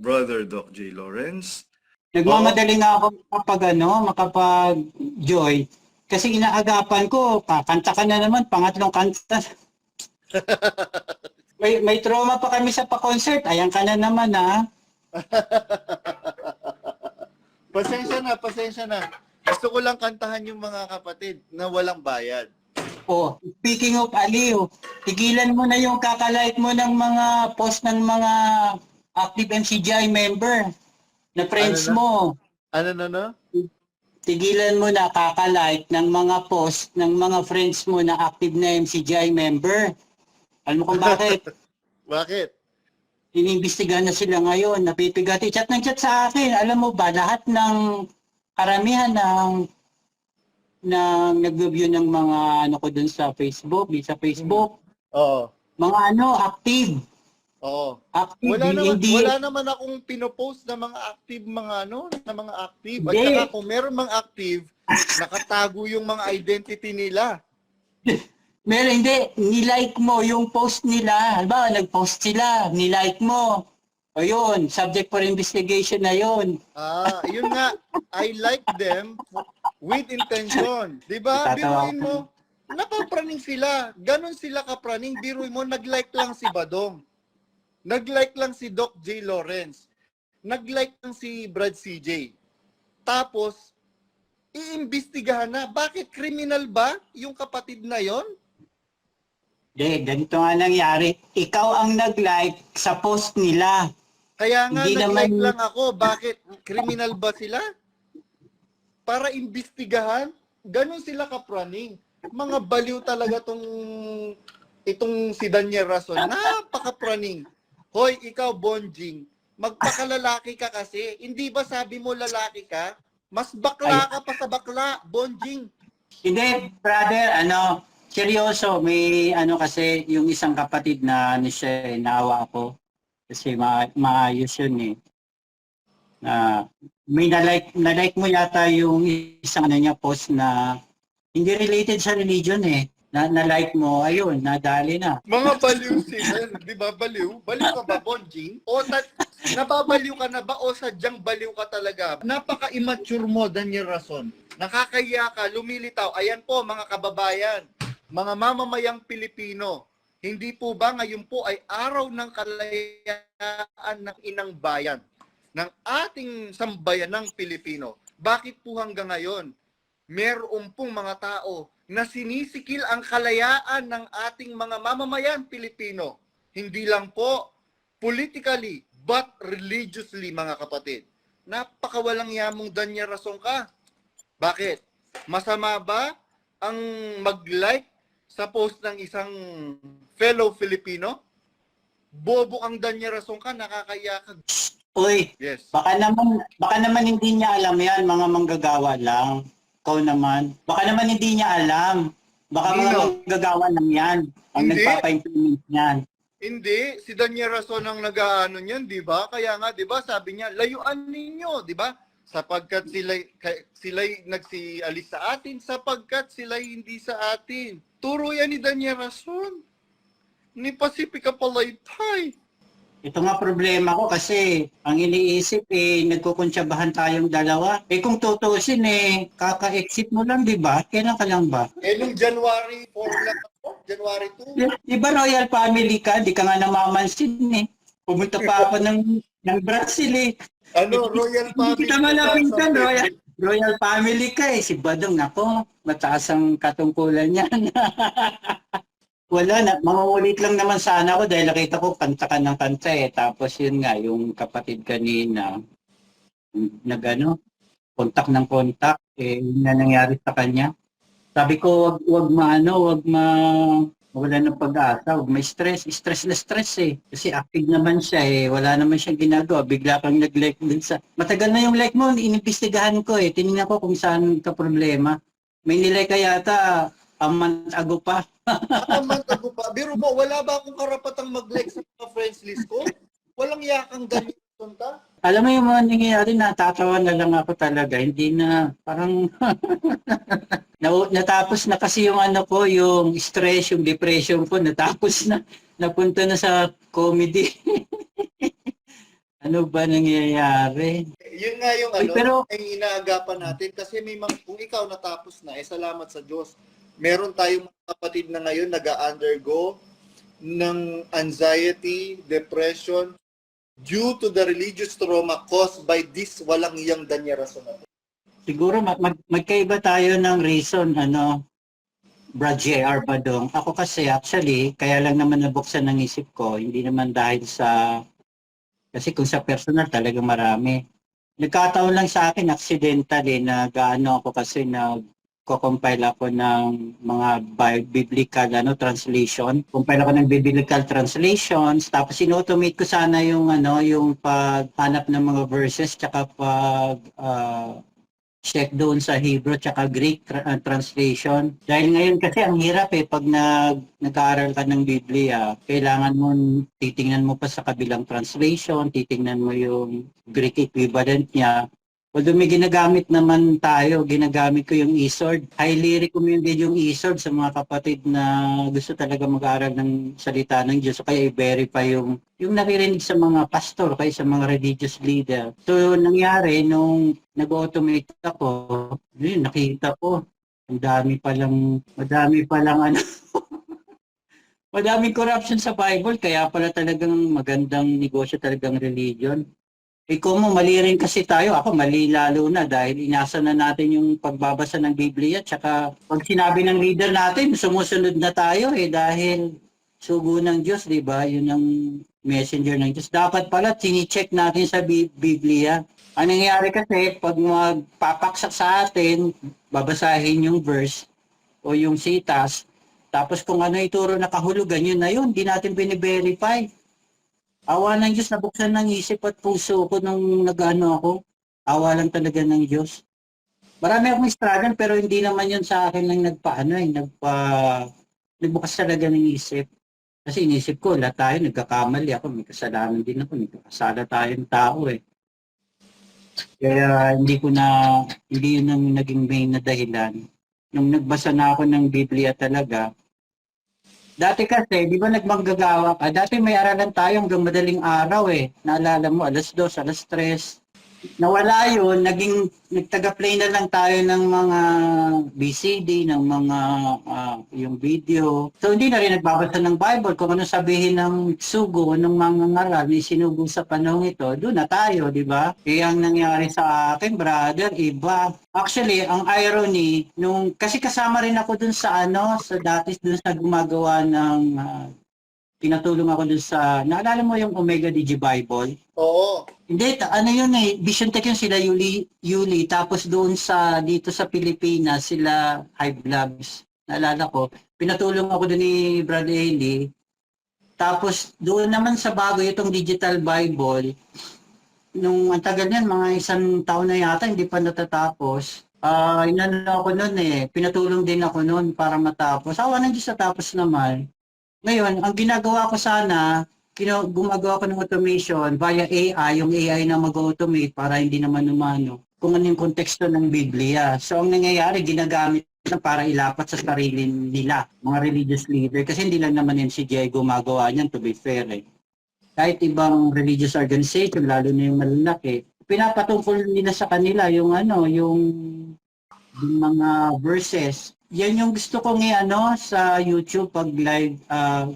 Brother Doc J. Lawrence. Nagmamadali nga ako makapag ano, makapag-joy. Kasi inaagapan ko, kakanta ka na naman, pangatlong kanta. may, may trauma pa kami sa pa-concert. Ayan ka na naman ha. Pasensya na, pasensya na. Gusto ko lang kantahan yung mga kapatid na walang bayad. Oh, speaking of Aliw, tigilan mo na yung kakalike mo ng mga post ng mga active MCGI member na friends Ano na? mo. Ano na no? Tigilan mo na kakalike ng mga post ng mga friends mo na active na MCGI member. Alam mo kung bakit? Bakit? Iniimbestigahan na sila ngayon, napipigati. Chat ng chat sa akin. Alam mo ba, lahat ng karamihan ng ng nag-review ng mga ano ko dun sa Facebook, sa Facebook, Oo. mga ano, active. Oo. Active, Wala naman, hindi, wala naman akong pinopost na mga active mga ano, na mga active. At saka kung meron mga active, nakatago yung mga identity nila. meron, hindi, nilike mo yung post nila. Halimbawa, nag-post sila, nilike mo. O yun, subject for investigation na yun. Ah, yun nga, I like them with intention. 'Di ba? Biruin mo, napapraning sila. Ganon sila kapraning. Biruin mo, nag-like lang si Badong. Nag-like lang si Doc J. Lawrence. Nag-like lang si Brad CJ. Tapos, iimbestigahan na. Bakit criminal ba yung kapatid na yon? Hindi, ganito nga nangyari. Ikaw ang nag-like sa post nila. Kaya nga Hindi nag-like naman- lang ako. Bakit? Criminal ba sila? Para imbestigahan? Ganon sila kapraning. Mga baliw talaga tong itong si Daniel Rason. Napakapraning. Hoy, ikaw, Bonjing, magpakalalaki ka kasi. Hindi ba sabi mo lalaki ka? Mas bakla ka pa sa bakla, Bonjing. Hindi, brother, ano, seryoso, may ano kasi yung isang kapatid na ano siya, eh, naawa ako. Kasi ma maayos yun eh. Na may na-like, na-like mo yata yung isang ano niya post na hindi related sa religion eh. Na, na-like mo, ayun, nadali na. Mga baliw sila, di ba baliw? Baliw ka ba, Bonjing? O na, nababaliw ka na ba o sadyang baliw ka talaga? Napaka-immature mo, Daniel Rason. Nakakaya ka, lumilitaw. Ayan po, mga kababayan, mga mamamayang Pilipino. Hindi po ba ngayon po ay araw ng kalayaan ng inang bayan ng ating sambayan ng Pilipino? Bakit po hanggang ngayon meron pong mga tao na sinisikil ang kalayaan ng ating mga mamamayan Pilipino. Hindi lang po politically, but religiously, mga kapatid. Napakawalang yamong danya rason ka. Bakit? Masama ba ang mag-like sa post ng isang fellow Filipino? Bobo ang danya rason ka, nakakaya ka. Uy, Yes. baka naman, baka naman hindi niya alam yan, mga manggagawa lang. Ikaw naman. Baka naman hindi niya alam. Baka mga Sino? manggagawa lang yan. Ang Hindi. nagpapa-implement yan. Hindi, si Daniel Rason ang nag-aano niyan, 'di ba? Kaya nga 'di ba, sabi niya, layuan ninyo, 'di ba? Sapagkat sila sila nagsialis sa atin sapagkat sila hindi sa atin. Turo yan ni Daniel Rason. Ni Pacifica Palaytay. Ito nga problema ko kasi ang iniisip eh, nagkukunsyabahan tayong dalawa. Eh kung tutusin eh, kaka-exit mo lang, di ba? Kailan ka lang ba? Eh nung January 4 lang ako, January 2. Di ba royal family ka? Di ka nga namamansin eh. Pumunta pa ako ng, ng Brazil eh. Ano, Royal Hindi Family. kita malapitan, royal, royal family ka eh. Si Badong, nako, mataas ang katungkulan niyan. Wala na, mangungulit lang naman sana ako dahil nakita ko kanta ka ng kanta eh. Tapos yun nga, yung kapatid kanina, nagano, kontak ng kontak, eh, yun na nangyari sa kanya. Sabi ko, wag, wag maano, wag ma, wala ng pag-asa, wag may stress, stress na stress eh. Kasi active naman siya eh, wala naman siyang ginagawa, bigla kang nag-like dun sa, matagal na yung like mo, inimbestigahan ko eh, tinignan ko kung saan ka problema. May nilike ka yata, a month ago pa. Naman ako pa. Biro mo, wala ba akong karapatang mag-like sa mga friends list ko? Walang yakang Rason ka? Alam mo yung mga nangyayari, natatawa na lang ako talaga. Hindi na, parang, na, natapos na kasi yung ano ko, yung stress, yung depression ko, natapos na, napunta na sa comedy. Ano ba nangyayari? Yun nga yung Ay, ano, pero- ang inaagapan natin kasi may mga, kung ikaw natapos na, eh salamat sa Diyos. Meron tayong mga kapatid na ngayon nag-undergo ng anxiety, depression, due to the religious trauma caused by this walang iyang danyarason na. Siguro mag, mag, magkaiba tayo ng reason, ano, Brad J.R. Badong. Ako kasi actually, kaya lang naman nabuksan ng isip ko, hindi naman dahil sa, kasi kung sa personal talagang marami. Nagkataon lang sa akin, accidental eh, nag-ano ako kasi nag compile ako ng mga bi- biblical ano translation. Compile ako ng biblical translations tapos inautomate ko sana yung ano yung paghanap ng mga verses tsaka pag ah, check doon sa Hebrew tsaka Greek tra- uh, translation. Dahil ngayon kasi ang hirap eh pag nag nag-aaral ka ng Biblia, kailangan mo titingnan mo pa sa kabilang translation, titingnan mo yung Greek equivalent niya. Although may ginagamit naman tayo, ginagamit ko yung eSword. Highly recommended yung eSword sa mga kapatid na gusto talaga mag-aaral ng salita ng Diyos. So, kaya i-verify yung, yung naririnig sa mga pastor, kaya sa mga religious leader. So, nangyari, nung nag-automate ako, yun, nakita ko, ang dami palang, madami palang ano, madaming corruption sa Bible, kaya pala talagang magandang negosyo talagang religion. Kung mo, mali rin kasi tayo, ako mali lalo na dahil inasa na natin yung pagbabasa ng Biblia tsaka pag sinabi ng leader natin, sumusunod na tayo eh dahil sugo ng Diyos, di ba? Yun ang messenger ng Diyos. Dapat pala, tini-check natin sa Bi- Biblia. Ang nangyayari kasi, pag magpapaksak sa atin, babasahin yung verse o yung sitas, tapos kung ano ituro na kahulugan, yun na yun, di natin bine-verify. Awa ng Diyos, nabuksan ng isip at puso ko nung nag-ano ako. Awa lang talaga ng Diyos. Marami akong struggle pero hindi naman yun sa akin lang nagpaano eh, nagpa, nagbukas talaga ng isip. Kasi inisip ko, lahat tayo nagkakamali ako, may kasalanan din ako, nagkakasala tayong tao eh. Kaya hindi ko na, hindi yun ang naging main na dahilan. Nung nagbasa na ako ng Biblia talaga, Dati kasi, di ba nagmanggagawa ka? Dati may aralan tayo hanggang madaling araw eh. Naalala mo, alas 2, alas 3. Nawala yun, naging, nagtaga-play na lang tayo ng mga BCD, ng mga ah, yung video. So hindi na rin nagbabasa ng Bible. Kung ano sabihin ng sugo, ng mga ngaral, ni sinugo sa panahon ito, doon na tayo, di ba? Kaya ang nangyari sa akin, brother, iba. Actually, ang irony, nung, kasi kasama rin ako dun sa ano, sa dati dun sa gumagawa ng, ah, pinatulong ako dun sa, naalala mo yung Omega Digi Bible? Oo. Hindi, ta- ano yun eh, Vision Tech yun sila Yuli, Yuli, tapos doon sa, dito sa Pilipinas, sila High Vlogs, naalala ko, pinatulong ako doon ni Brad Eli, tapos doon naman sa bago itong Digital Bible, nung ang tagal niyan, mga isang taon na yata, hindi pa natatapos, ah inano ako noon eh, pinatulong din ako noon para matapos. Awa ng Diyos natapos naman. Ngayon, ang ginagawa ko sana, kino, gumagawa ko ng automation via AI, yung AI na mag-automate para hindi naman umano kung ano yung konteksto ng Biblia. So, ang nangyayari, ginagamit na para ilapat sa sarili nila, mga religious leader. Kasi hindi lang naman yun si Jay gumagawa niyan, to be fair eh. Kahit ibang religious organization, lalo na yung malalaki, pinapatungkol nila sa kanila yung ano, yung, yung mga verses yan yung gusto kong i-ano sa YouTube pag live ah,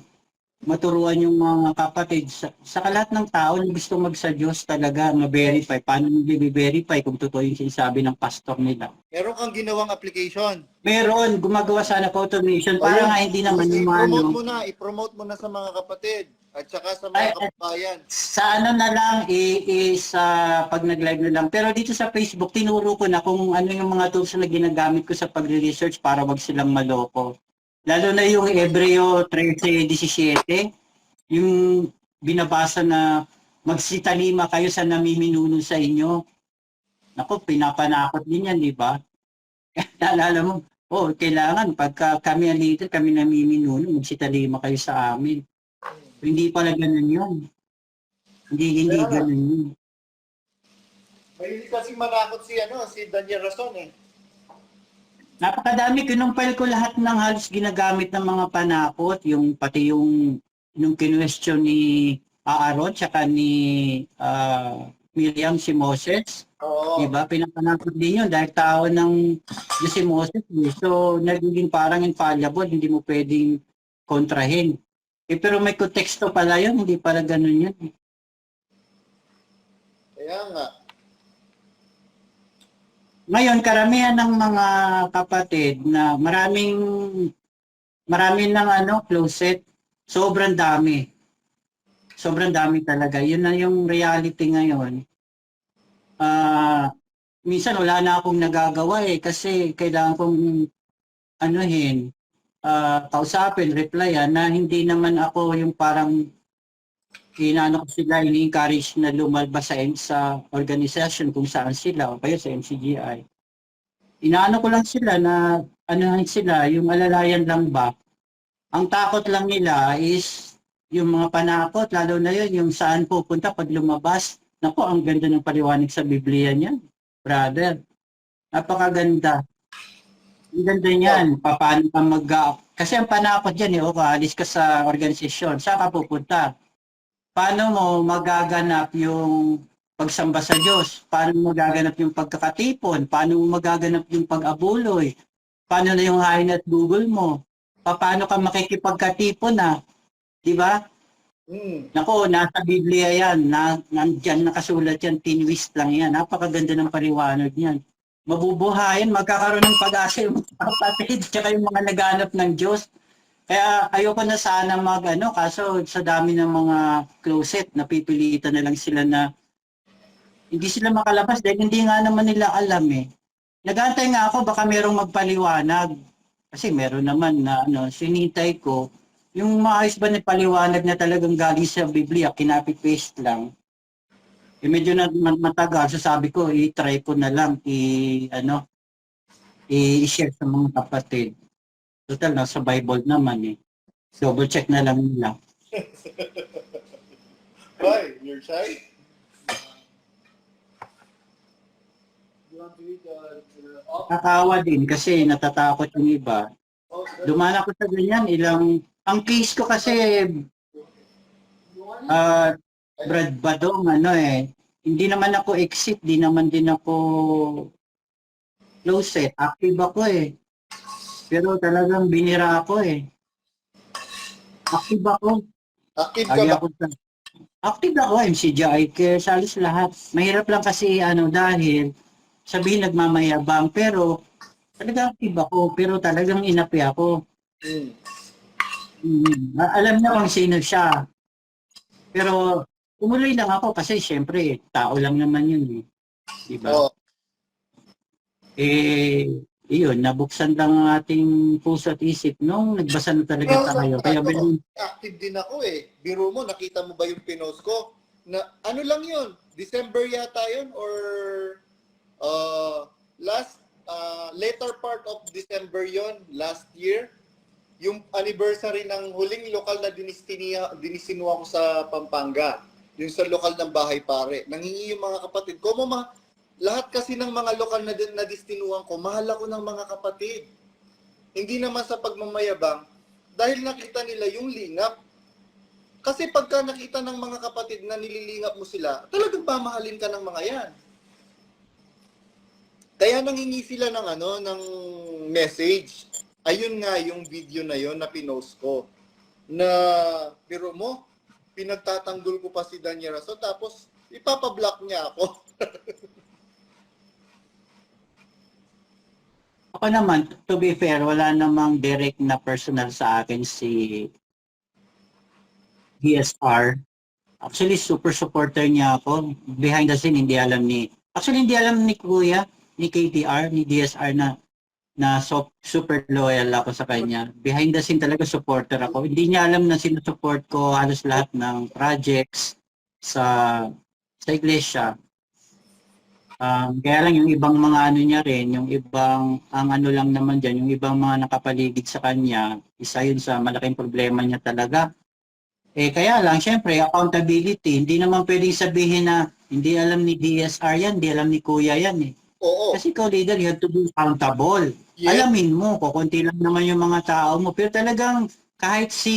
maturuan yung mga kapatid sa, sa lahat ng tao na gusto mag sa Diyos talaga ma-verify. Paano mo i-verify kung totoo yung sinasabi ng pastor nila? Meron kang ginawang application. Meron, gumagawa sana ng automation para nga hindi naman yung ano. I-promote mo na, i-promote mo na sa mga kapatid at saka sa mga Ay, ay. kababayan. Sa ano na lang, is sa pag nag-live na lang. Pero dito sa Facebook, tinuro ko na kung ano yung mga tools na ginagamit ko sa pagre-research para wag silang maloko. Lalo na yung Hebreo 13.17, yung binabasa na magsitalima kayo sa namiminuno sa inyo. Naku, pinapanakot din yan, di ba? Naalala mo, oh, kailangan pagka kami ang leader, kami namiminuno, magsitalima kayo sa amin. Hindi pala ganun yun. Hindi, hindi Kaya ganun yun. Mahilig kasi manakot si ano, si Daniel Rason eh. Napakadami, kinumpile ko lahat ng halos ginagamit ng mga panakot, yung pati yung yung kinwestiyon ni Aaron tsaka ni ah, Miriam si Moses. Oo. Di ba? Pinapanakot din yun dahil tao ng Diyos si Moses. eh. So, nagiging parang infallible, hindi mo pwedeng kontrahin. Eh, pero may konteksto pala yun, hindi pala ganun yun. Kaya nga. Ngayon, karamihan ng mga kapatid na maraming maraming ng ano, closet, sobrang dami. Sobrang dami talaga. Yun na yung reality ngayon. Ah, minsan wala na akong nagagawa eh kasi kailangan kong anuhin, ah, kausapin, replyan na hindi naman ako yung parang inaano ko sila, ini-encourage na lumalabas sa, sa organization kung saan sila o kaya sa MCGI. Inaano ko lang sila na ano sila, yung alalayan lang ba. Ang takot lang nila is yung mga panakot, lalo na yun, yung saan pupunta pag lumabas. Nako, ang ganda ng paliwanag sa Biblia niyan, brother. Napakaganda. Ang ganda niyan, paano ka mag Kasi ang panakot dyan, eh, o alis ka sa organisasyon, saan ka pupunta? paano mo magaganap yung pagsamba sa Diyos? Paano mo magaganap yung pagkakatipon? Paano mo magaganap yung pag-abuloy? Paano na yung hain at Google mo? Pa- Paano ka makikipagkatipon na? Di ba? Mm. Nako, nasa Biblia yan. Na, nandyan nakasulat yan. Tinwist lang yan. Napakaganda ng paliwanag niyan. Mabubuhayan, magkakaroon ng pag-asa yung mga kapatid, tsaka yung mga naghanap ng Diyos. Kaya ayoko na sana mag ano, kaso sa dami ng mga closet, napipilitan na lang sila na hindi sila makalabas dahil hindi nga naman nila alam eh. Nagantay nga ako baka merong magpaliwanag. Kasi meron naman na ano, sinintay ko, yung maayos ba na paliwanag na talagang galing sa Biblia, kinapit-paste lang. Eh medyo na ma- matagal, so sabi ko, i-try ko na lang, i, ano, i-share sa mga kapatid. Total, nasa Bible naman eh. Double check na lang nila. Why? You're shy? Kakawa din kasi natatakot yung iba. Oh, Dumaan ako sa ganyan, ilang... Ang case ko kasi, ah Brad Badong, ano eh, hindi naman ako exit, di naman din ako closet. Active ako eh. Pero talagang binira ako eh. Active ako. Active ka Lagi ba? ako sa... Active ako, MCGI care, salos lahat. Mahirap lang kasi ano dahil sabihin nagmamayabang pero talagang active ako pero talagang inapi ako. Mm. Mm, alam niya kung sino siya. Pero tumuloy lang ako kasi syempre tao lang naman yun eh. Di ba? Oh, Eh, iyon, nabuksan lang ang ating puso at isip nung nagbasa na talaga tayo. Kaya bilhin, active din ako eh. Biro mo, nakita mo ba yung pinost ko? Na, ano lang yun? December yata yun? Or uh, last, uh, later part of December yon last year? Yung anniversary ng huling lokal na dinistiniya, dinisinuha ko sa Pampanga. Yung sa lokal ng bahay pare. Nangingi yung mga kapatid ko. Mama, lahat kasi ng mga lokal na, na distinuhan ko, mahal ako ng mga kapatid. Hindi naman sa pagmamayabang, dahil nakita nila yung lingap. Kasi pagka nakita ng mga kapatid na nililingap mo sila, talagang pamahalin ka ng mga yan. Kaya nangingi sila ng ano, ng message. Ayun nga yung video na yon na pinost ko. Na, pero mo, pinagtatanggol ko pa si Daniel Raso, tapos ipapablock niya ako. ako naman, to be fair, wala namang direct na personal sa akin si DSR. Actually, super supporter niya ako. Behind the scene, hindi alam ni... Actually, hindi alam ni Kuya, ni KTR, ni DSR na na so, super loyal ako sa kanya. Behind the scene talaga supporter ako. Hindi niya alam na sinusupport ko halos lahat ng projects sa sa iglesia. Um, kaya lang yung ibang mga ano niya rin, yung ibang, ang ano lang naman dyan, yung ibang mga nakapaligid sa kanya, isa yun sa malaking problema niya talaga. Eh kaya lang, syempre, accountability, hindi naman pwedeng sabihin na hindi alam ni DSR yan, hindi alam ni Kuya yan eh. Oo. Kasi ikaw leader, you have to be accountable. Yes. Alamin mo, kukunti lang naman yung mga tao mo. Pero talagang kahit si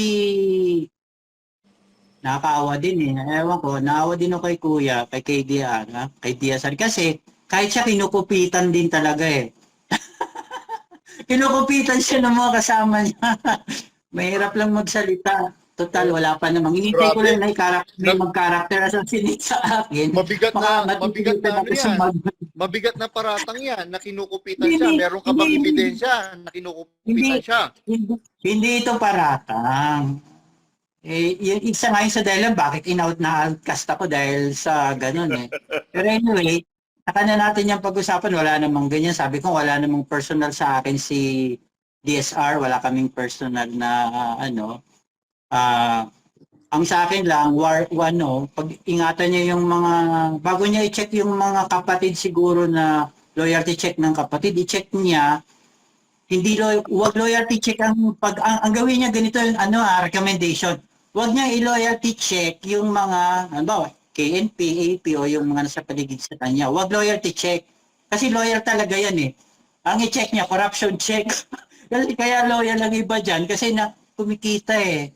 nakakaawa din eh. Ewan ko, naawa din ako kay Kuya, kay kay Diana, kay Diazar. Kasi kahit siya kinukupitan din talaga eh. kinukupitan siya ng mga kasama niya. Mahirap lang magsalita. Total, wala pa namang. Hinintay ko lang na may mag-character assassinate sa akin. Mabigat na, mabigat na matipilitan ano yan. mag- Mabigat na paratang yan, na kinukupitan Hindi, siya. Meron ka bang ebidensya na kinukupitan Hindi. siya? hindi, hindi ito paratang. Eh, yung isa nga yung sa dahilan, bakit in-out na outcast ako dahil sa ganun eh. Pero anyway, saka na natin yung pag-usapan, wala namang ganyan. Sabi ko, wala namang personal sa akin si DSR, wala kaming personal na ah, ano. Ah ang sa akin lang, war, ano, pag ingatan niya yung mga, bago niya i-check yung mga kapatid siguro na loyalty check ng kapatid, i-check niya hindi lo wag loyalty check ang pag ang, ang gawin niya ganito yung ano ah, recommendation. Wag niya i-loyalty check yung mga ano KNP, AP o yung mga nasa paligid sa kanya. Wag loyalty check. Kasi loyal talaga yan eh. Ang i-check niya, corruption check. kasi kaya loyal ang iba dyan kasi na kumikita eh.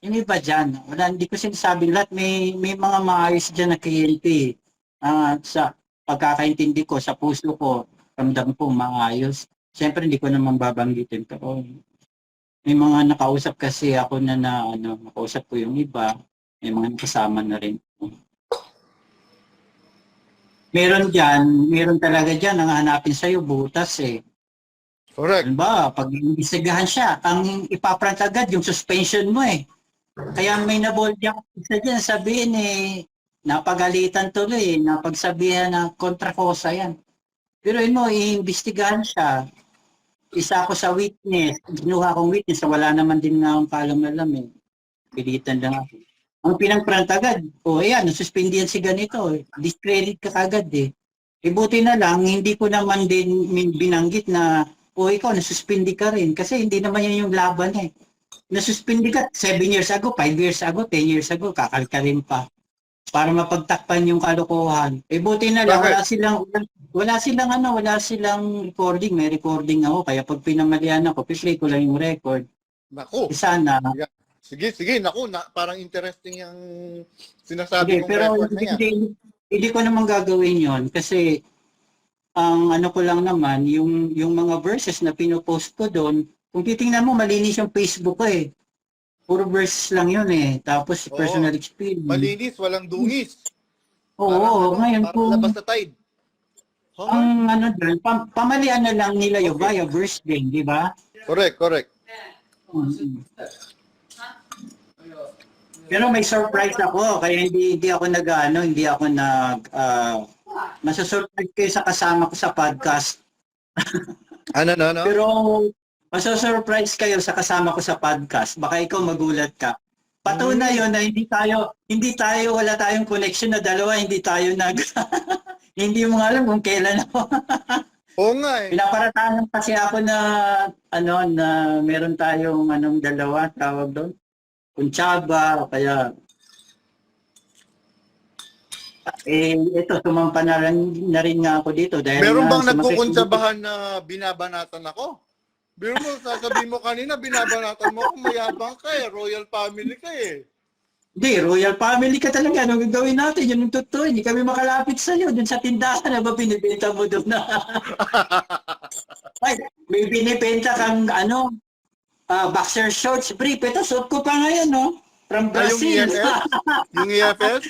Yung iba dyan, wala, hindi ko sinasabi lahat, may, may mga maayos dyan na KNP. Ah, sa pagkakaintindi ko, sa puso ko, ramdam ko maayos. Siyempre, hindi ko naman babanggitin. Pero may mga nakausap kasi ako na, na ano, nakausap ko yung iba. May mga nakasama na rin. Meron dyan, meron talaga dyan, ang hanapin sa'yo, butas eh. Correct. Ano ba, pag imbestigahan siya, ang ipaprant agad yung suspension mo eh. Kaya may naboldi ako isa dyan, sabihin eh, napagalitan tuloy, napagsabihan na kontra kosa yan. Pero yun mo, iimbestigahan siya. Isa ako sa witness, ginuha akong witness, wala naman din nga akong kaalam-alam eh. Pilitan lang ako. Ang pinangprant agad, o oh, ayan, nasuspindihan si ganito, eh. discredit ka kagad eh. E buti na lang, hindi ko naman din binanggit na o ikaw, nasuspindi ka rin. Kasi hindi naman yan yung laban eh. Nasuspindi ka 7 years ago, 5 years ago, 10 years ago, kakalkalin pa. Para mapagtakpan yung kalokohan. Eh buti na lang, wala silang, wala silang ano, wala silang recording. May recording ako. Kaya pag pinamalian ako, piplay ko lang yung record. Naku. Eh, sana, Sige, sige. Naku, na, parang interesting yung sinasabi Sige, mong pero record na yan. hindi, hindi ko naman gagawin yon kasi ang ano ko lang naman, yung, yung mga verses na pinopost ko doon, kung titingnan mo, malinis yung Facebook ko eh. Puro verses lang yun eh. Tapos Oo. personal experience. Malinis, walang dungis. Oo, Parang, ano, ngayon parang kung labas na tide. Oh, ang ano doon, pam, pamalian na lang nila yung Okay. via verse din, di ba? correct, correct. Mm. Pero may surprise ako, kaya hindi hindi ako nag ano, hindi ako nag uh, masasurprise kayo sa kasama ko sa podcast. Ano, no, no? Pero masasurprise kayo sa kasama ko sa podcast. Baka ikaw magulat ka. Patunay yun na hindi tayo, hindi tayo, wala tayong connection na dalawa, hindi tayo nag, hindi mo nga alam kung kailan ako. Oo nga eh. Pinaparatahan kasi ako na, ano, na meron tayong anong dalawa, tawag doon, kuntsaba, o kaya, eh, ito, sumampa na rin, na rin nga ako dito. Dahil Meron bang nagkukuntsabahan na binabanatan ako? Biro mo, sasabihin mo kanina, binabanatan mo ako, mayabang ka eh, royal family ka eh. Hindi, royal family ka talaga. Anong gagawin natin? Yun ang totoo. Hindi kami makalapit sa iyo. Dun sa tindahan na ba binibenta mo doon na? Ay, may binibenta kang ano, ah, boxer shorts, brief. Ito, suot ko pa ngayon, no? From Ah, yung Brazil. EFS? Yung EFS?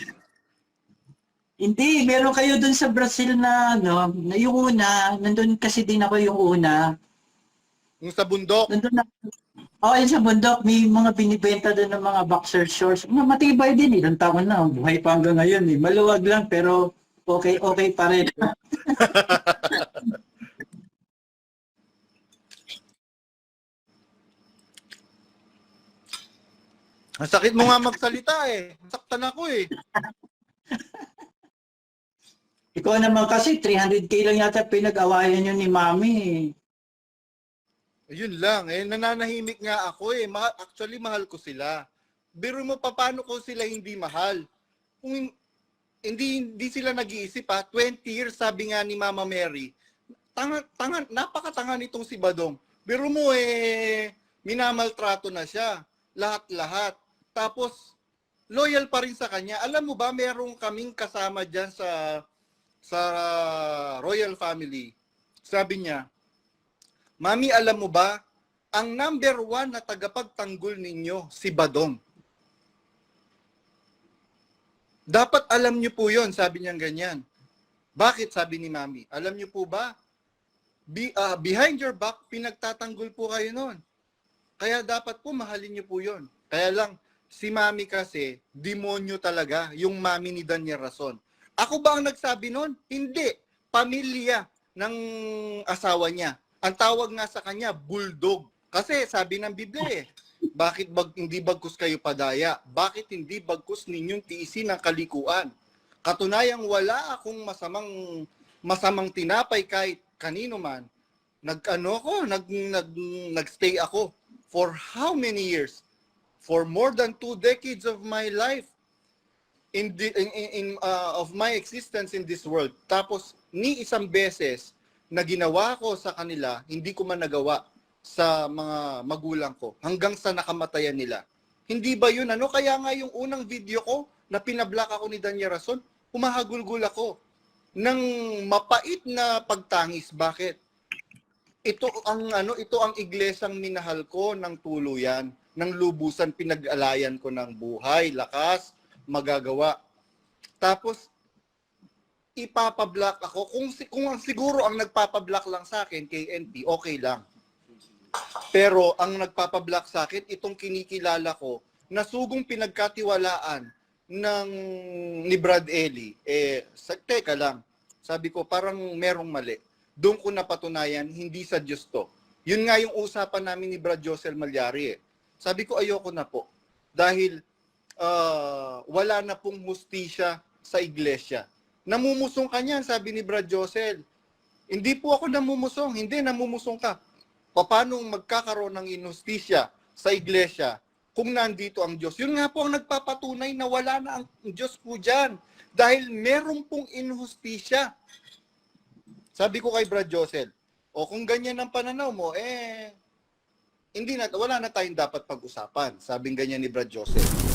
Hindi, meron kayo doon sa Brazil na, no, na yung una, nandun kasi din ako yung una. Yung sa bundok? Nandun na, oh, yun sa bundok, may mga binibenta doon ng mga boxer shorts. Matibay din, ilang taon na, buhay pa hanggang ngayon eh. Maluwag lang, pero okay, okay pa rin. Ang sakit mo nga magsalita eh. Saktan ako eh. Ikaw naman kasi, 300k lang yata pinag-awayan yun ni Mami. Ayun lang eh. Nananahimik nga ako eh. Ma- actually, mahal ko sila. Biro mo pa paano ko sila hindi mahal? Kung hindi hindi sila nag-iisip ha, 20 years sabi nga ni Mama Mary, tanga, tanga, napakatanga nitong si Badong. Biro mo eh, minamaltrato na siya. Lahat-lahat. Tapos, loyal pa rin sa kanya. Alam mo ba, merong kaming kasama dyan sa sa royal family. Sabi niya, Mami, alam mo ba, ang number one na tagapagtanggol ninyo, si Badong. Dapat alam niyo po yon sabi niya ganyan. Bakit, sabi ni Mami? Alam niyo po ba, Be, ah, behind your back, pinagtatanggol po kayo noon. Kaya dapat po mahalin niyo po yon. Kaya lang, si Mami kasi, demonyo talaga, yung Mami ni Daniel Rason. Ako ba ang nagsabi noon? Hindi. Pamilya ng asawa niya. Ang tawag nga sa kanya, bulldog. Kasi sabi ng Biblia eh, bakit bag, hindi bagkus kayo padaya? Bakit hindi bagkus ninyong tiisin ang kalikuan? Katunayang wala akong masamang masamang tinapay kahit kanino man. Nag-ano ko, nag, nag, nagstay ako for how many years? For more than two decades of my life in the, in, in, uh, of my existence in this world. Tapos ni isang beses na ginawa ko sa kanila, hindi ko man nagawa sa mga magulang ko hanggang sa nakamatayan nila. Hindi ba yun ano? Kaya nga yung unang video ko na pinablock ako ni Danya Rason, humahagulgul ako ng mapait na pagtangis. Bakit? Ito ang ano, ito ang iglesang minahal ko ng tuluyan, ng lubusan pinag-alayan ko ng buhay, lakas, magagawa. Tapos ipapablock ako kung kung ang siguro ang nagpapablock lang sa akin kay NP, okay lang. Pero ang nagpapablock sa akin itong kinikilala ko na sugong pinagkatiwalaan ng ni Brad Ellie eh sa, teka lang. Sabi ko parang merong mali. Doon ko napatunayan hindi sa Diyos to. Yun nga yung usapan namin ni Brad Josel Malyari eh. Sabi ko ayoko na po dahil ah, wala na pong hustisya sa iglesia. Namumusong ka niyan, sabi ni Brad Josel. Hindi po ako namumusong. Hindi, namumusong ka. Paano magkakaroon ng inustisya sa iglesia kung nandito ang Diyos? Yun nga po ang nagpapatunay na wala na ang Diyos po dyan. Dahil meron pong inhustisya. Sabi ko kay Brad Josel, o kung ganyan ang pananaw mo, eh, hindi na, wala na tayong dapat pag-usapan. Sabing ganyan ni Brad Joseph.